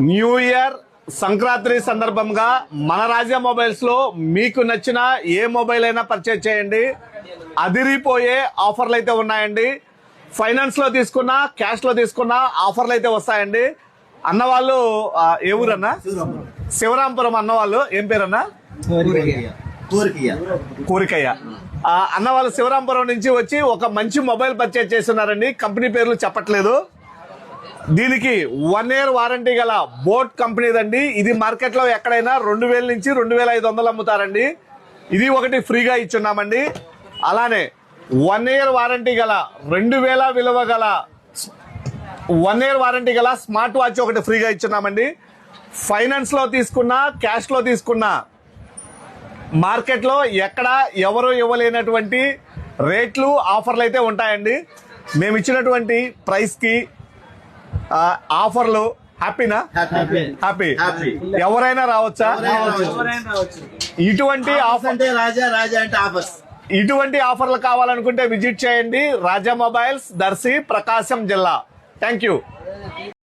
New year Sankranti సందర్భంగా మన రాజా మొబైల్స్లో మీకు నచ్చిన ఏ మొబైల్ అయినా పర్చేజ్ చేయండి. అదిరిపోయే ఆఫర్లు అయితే ఉన్నాయండి. ఫైనాన్స్లో తీసుకున్నా క్యాష్లో తీసుకున్నా ఆఫర్లు అయితే వస్తాయండి. అన్న వాళ్ళు ఆ, ఏ ఊరన్నా? శివరాంపురం అన్న వాళ్ళు. ఏం పేరన్నా? కోరికయ్య. కోరికయ్య. ఆ, అన్న వాళ్ళు శివరాంపురం నుంచి వచ్చి ఒక మంచి మొబైల్ పర్చేజ్ చేస్తున్నారండి. కంపెనీ పేర్లు చెప్పట్లేదు. దీనికి వన్ ఇయర్ వారంటీ గల బోట్ కంపెనీదండి. ఇది మార్కెట్లో ఎక్కడైనా రెండు వేల నుంచి రెండు వేల ఐదు వందలు అమ్ముతారండి. ఇది ఒకటి ఫ్రీగా ఇచ్చున్నామండి. అలానే వన్ ఇయర్ వారంటీ గల రెండు వేల విలువ గల వన్ ఇయర్ వారంటీ గల స్మార్ట్ వాచ్ ఒకటి ఫ్రీగా ఇచ్చున్నామండి. ఫైనాన్స్లో తీసుకున్నా క్యాష్లో తీసుకున్నా మార్కెట్లో ఎక్కడ ఎవరు ఇవ్వలేనటువంటి రేట్లు ఆఫర్లు అయితే ఉంటాయండి. మేము ఇచ్చినటువంటి ప్రైస్కి ఆఫర్లు హ్యాపీనా? హ్యాపీ. ఎవరైనా రావచ్చా? ఎవరైనా రావచ్చు. ఇటువంటి ఆఫర్ అంటే రాజా రాజా అంటే ఆఫర్స్. ఇటువంటి ఆఫర్లు కావాలనుకుంటే విజిట్ చేయండి. రాజా మొబైల్స్ దర్శి ప్రకాశం జిల్లా. Thank you.